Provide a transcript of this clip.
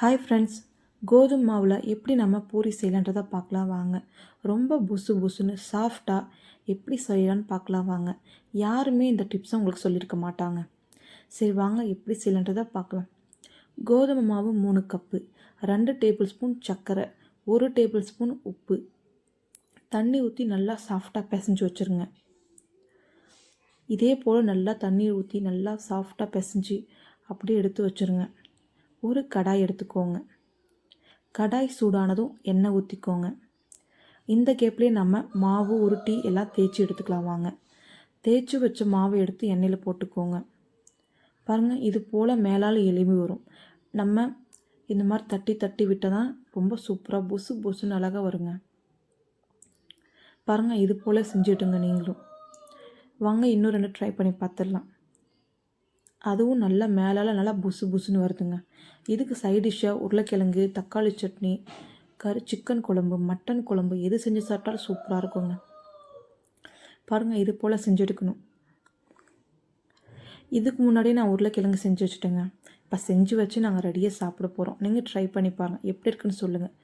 Hi friends கோதுமை மாவில் எப்படி நம்ம பூரி செய்யலான்றதை பார்க்கலாம் வாங்க. ரொம்ப புசு புசுன்னு சாஃப்டாக எப்படி செய்யலான்னு பார்க்கலாம் வாங்க. யாருமே இந்த டிப்ஸை உங்களுக்கு சொல்லியிருக்க மாட்டாங்க. சரி வாங்க எப்படி செய்யலான்றதை பார்க்கலாம். கோதுமை மாவு மூணு கப்பு ரெண்டு டேபிள் ஸ்பூன் சர்க்கரை ஒரு டேபிள் ஸ்பூன் உப்பு. தண்ணி ஊற்றி நல்லா சாஃப்டாக பிசைஞ்சு வச்சுருங்க. இதே போல் நல்லா தண்ணீர் ஊற்றி நல்லா சாஃப்டாக பிசைஞ்சு அப்படியே எடுத்து வச்சுருங்க. ஒரு கடாய் எடுத்துக்கோங்க. கடாய் சூடானதும் எண்ணெய் ஊற்றிக்கோங்க இந்த கேப்லேயே நம்ம மாவு உருட்டி எல்லாம் தேய்ச்சி எடுத்துக்கலாம் வாங்க. தேய்ச்சி வச்ச மாவை எடுத்து எண்ணெயில் போட்டுக்கோங்க. பாருங்கள் இது போல் மேலால் எலும்பி வரும். நம்ம இந்த மாதிரி தட்டி தட்டி விட்டால் தான் ரொம்ப சூப்பராக பொசு பொசுன்னு அழகாக வருங்க. பாருங்கள் இது போல் செஞ்சுட்டுங்க நீங்களும். வாங்க இன்னும் ரெண்டு ட்ரை பண்ணி பார்த்துடலாம். அதுவும் நல்லா மேலால் நல்லா புசு புசுன்னு வருதுங்க. இதுக்கு சைட் டிஷ்ஷாக உருளைக்கிழங்கு தக்காளி சட்னி கறி சிக்கன் குழம்பு மட்டன் குழம்பு எது செஞ்சு சாப்பிட்டாலும் சூப்பராக இருக்குங்க. பாருங்கள் இது போல் செஞ்செடுக்கணும் இதுக்கு முன்னாடியே நான் உருளைக்கிழங்கு செஞ்சு வச்சுட்டேங்க. இப்போ செஞ்சு வச்சு நாங்கள் ரெடியாக சாப்பிட போகிறோம் நீங்கள் ட்ரை பண்ணி பாருங்கள் எப்படி இருக்குன்னு சொல்லுங்கள்